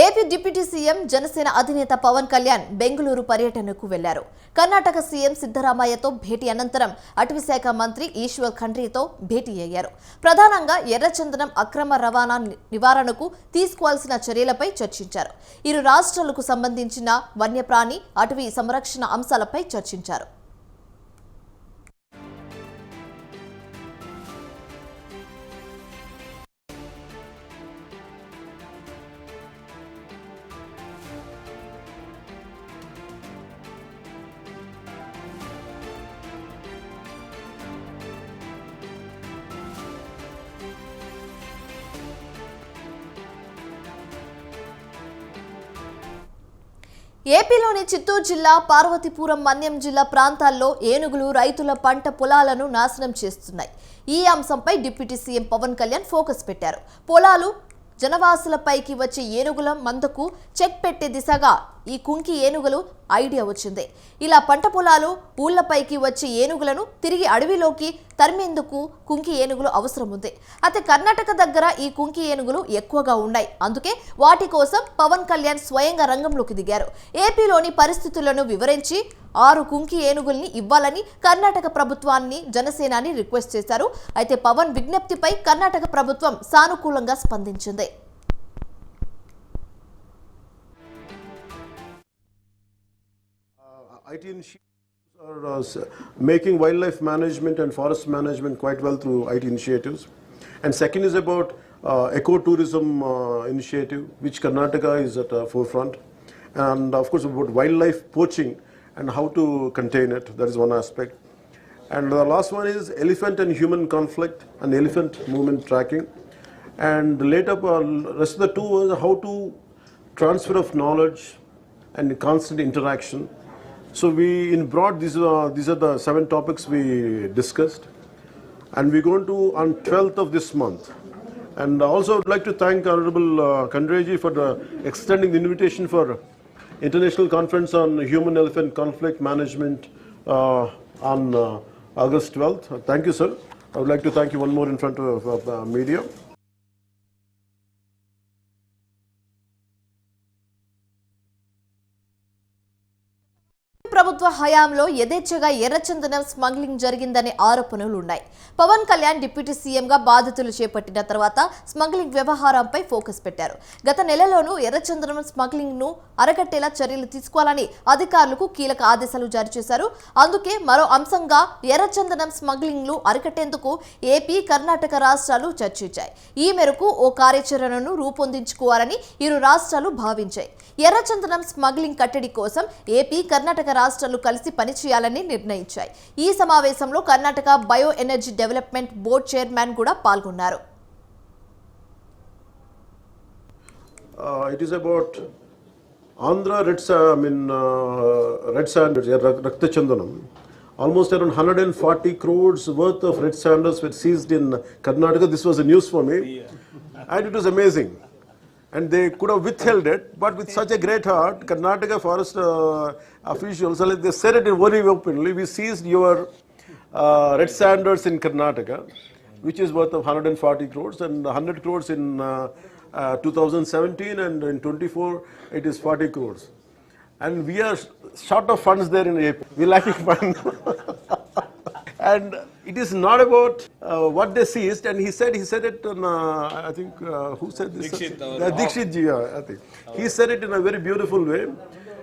AP deputy CM Janasena అధినేత పవన్ కళ్యాణ్ బెంగళూరు పర్యటనకు వెళ్ళారు. కర్ణాటక సీఎం సిద్దరామయ్యతో భేటీ అనంతరం అటవీశాఖ మంత్రి ఈశ్వర్ ఖండ్రీతో భేటీ అయ్యారు. ప్రధానంగా ఎర్రచందనం అక్రమ రవాణా నివారణకు తీసుకోవాల్సిన చర్యలపై చర్చించారు. ఇరు రాష్ట్రాలకు సంబంధించిన వన్యప్రాణి అటవీ సంరక్షణ అంశాలపై చర్చించారు. ఏపీలోని చిత్తూరు జిల్లా పార్వతీపురం మన్యం జిల్లా ప్రాంతాల్లో ఏనుగులు రైతుల పంట పొలాలను నాశనం చేస్తున్నాయి. ఈ అంశంపై deputy CM Pawan Kalyan focus పెట్టారు. పొలాలు జనవాసులపైకి వచ్చే ఏనుగుల మందకు చెక్ పెట్టే దిశగా ఈ కుంకి ఏనుగులు ఐడియా వచ్చింది. ఇలా పంట పొలాలు ఊళ్ళపైకి వచ్చే ఏనుగులను తిరిగి అడవిలోకి తరిమేందుకు కుంకి ఏనుగులు అవసరం ఉంది. అయితే కర్ణాటక దగ్గర ఈ కుంకి ఏనుగులు ఎక్కువగా ఉన్నాయి. అందుకే వాటి కోసం పవన్ కళ్యాణ్ స్వయంగా రంగంలోకి దిగారు. ఏపీలోని పరిస్థితులను వివరించి ఆరు కుంకి ఏనుగుల్ని ఇవ్వాలని కర్ణాటక ప్రభుత్వాన్ని జనసేనాని రిక్వెస్ట్ చేశారు. అయితే పవన్ విజ్ఞప్తిపై కర్ణాటక ప్రభుత్వం సానుకూలంగా స్పందించింది. IT initiatives are uh, making wildlife management and forest management quite well through IT initiatives. And second is about uh, ecotourism uh, initiative, which Karnataka is at the forefront. And of course, about wildlife poaching and how to contain it. That is one aspect. And the last one is elephant and human conflict and elephant movement tracking. And later, uh, rest of the two was how to transfer of knowledge and constant interaction. So we, in broad, these are these are the seven topics we discussed, and we're going to on 12th of this month. And also, I'd like to thank Honorable uh, for the extending the invitation for international conference on human-elephant conflict management uh, on uh, August 12th. Uh, Thank you, sir. I would like to thank you one more in front of, of the media. ప్రభుత్వ హయాంలో యథేచ్ఛగా ఎర్రచందనం smuggling జరిగిందనే ఆరోపణలు ఉన్నాయి. Pawan Kalyan deputy సీఎంగా బాధితులు చేపట్టిన తర్వాత స్మగ్లింగ్ వ్యవహారంపై ఫోకస్ పెట్టారు. గత నెలలోనూ ఎర్రచందనం స్మగ్లింగ్ను అరగట్టేలా చర్యలు తీసుకోవాలని అధికారులకు కీలక ఆదేశాలు జారీ చేశారు. అందుకే మరో అంశంగా ఎర్రచందనం స్మగ్లింగ్ను అరికట్టేందుకు ఏపీ కర్ణాటక రాష్ట్రాలు చర్చించాయి. ఈ మేరకు ఓ కార్యాచరణను రూపొందించుకోవాలని ఇరు రాష్ట్రాలు భావించాయి. ఎర్రచందనం స్మగ్లింగ్ కట్టడి కోసం ఏపీ కర్ణాటక రాష్ట్రాలు కలిసి పనిచేయాలని నిర్ణయించాయి ఈ సమావేశంలో Karnataka bio energy development board chairman కూడా పాల్గొన్నారు Uh, Sa- I mean, uh, Red Sanders, yeah, Rak- Rakta Chandanam. Almost around 140 crores worth of red sandals were seized in Karnataka. This was a news for me. And it was amazing. And they could have withheld it, but with such a great heart, Karnataka forest uh, officials, they said it very openly, we seized your uh, red sanders in Karnataka, which is worth of 140 crores and 100 crores in uh, uh, 2017 and in 24 it is 40 crores. And we are short of funds there in AP. We're lacking funds. and it is not about uh, what they seized. And he said, he said it on, uh, I think, uh, who said this? Dixit, Uh, Dixit ji, yeah, I think. He said it in a very beautiful way.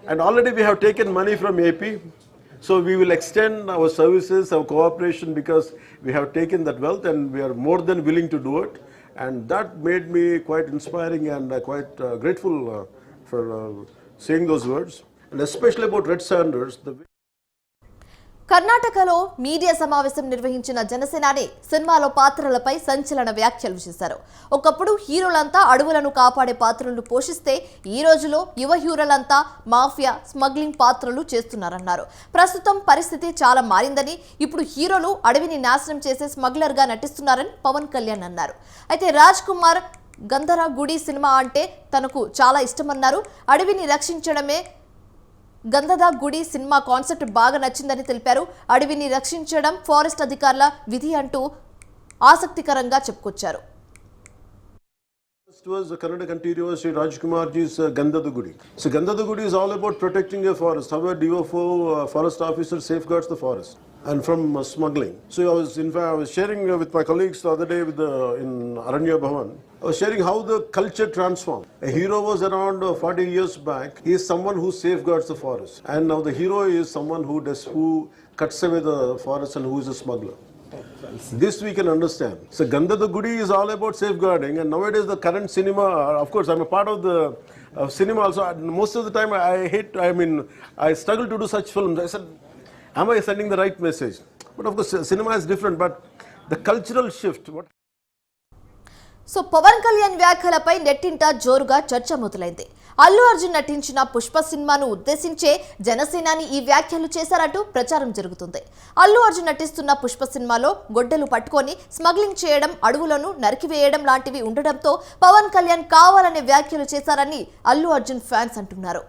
And already we have taken money from AP. So we will extend our services, our cooperation because we have taken that wealth and we are more than willing to do it. And that made me quite inspiring and uh, quite uh, grateful uh, for uh, saying those words. And especially about Red Sanders, కర్ణాటకలో media సమావేశం నిర్వహించిన జనసేనాని సినిమాలో పాత్రలపై సంచలన వ్యాఖ్యలు చేశారు. ఒకప్పుడు హీరోలంతా అడవులను కాపాడే పాత్రలు పోషిస్తే ఈ రోజులో యువ హీరోలంతా మాఫియా స్మగ్లింగ్ పాత్రలు చేస్తున్నారన్నారు. ప్రస్తుతం పరిస్థితి చాలా మారిందని ఇప్పుడు హీరోలు అడవిని నాశనం చేసే స్మగ్లర్గా నటిస్తున్నారని పవన్ కళ్యాణ్ అన్నారు. అయితే రాజ్ కుమార్ గంధర గుడి సినిమా అంటే తనకు చాలా ఇష్టమన్నారు. అడవిని రక్షించడమే గంధద గుడి సినిమా కాన్సెప్ట్ బాగా నచ్చిందని తెలిపారు. అడవిని రక్షించడం ఫారెస్ట్ అధికారుల విధి అంటూ ఆసక్తికరంగా చెప్పుకొచ్చారు. Was the Karnataka Interior Sri Rajkumarji's uh, Gandhadagudi. So Gandhadagudi is all about protecting a forest, how a DFO uh, forest officer safeguards the forest and from uh, smuggling. So I was, in fact, I was sharing uh, with my colleagues the other day with the, in Aranya Bhavan. I was sharing how the culture transformed. A hero was around uh, 40 years back. He is someone who safeguards the forest. And now the hero is someone who does, who cuts away the forest and who is a smuggler. This we can understand. So gandhada Gudi is all about safeguarding, and nowadays the current cinema. Of course, I'm a part of the uh, cinema also. and Most of the time, I hate. I mean, I struggle to do such films. I said, am I sending the right message? But of course, cinema is different. But the cultural shift. What so Pawan Kalyan వ్యాఖ్యలపై నెట్టింట జోరుగా చర్చ మొదలైంది అల్లు అర్జున్ నటించిన పుష్ప సినిమాను ఉద్దేశించే జనసేనాని ఈ వ్యాఖ్యలు చేశారంటూ ప్రచారం జరుగుతుంది. అల్లు అర్జున్ నటిస్తున్న పుష్ప సినిమాలో గొడ్డలు పట్టుకొని స్మగ్లింగ్ చేయడం అడవులను నరికివేయడం లాంటివి ఉండడంతో పవన్ కళ్యాణ్ కావాలనే వ్యాఖ్యలు చేశారని అల్లు అర్జున్ ఫ్యాన్స్ అంటున్నారు.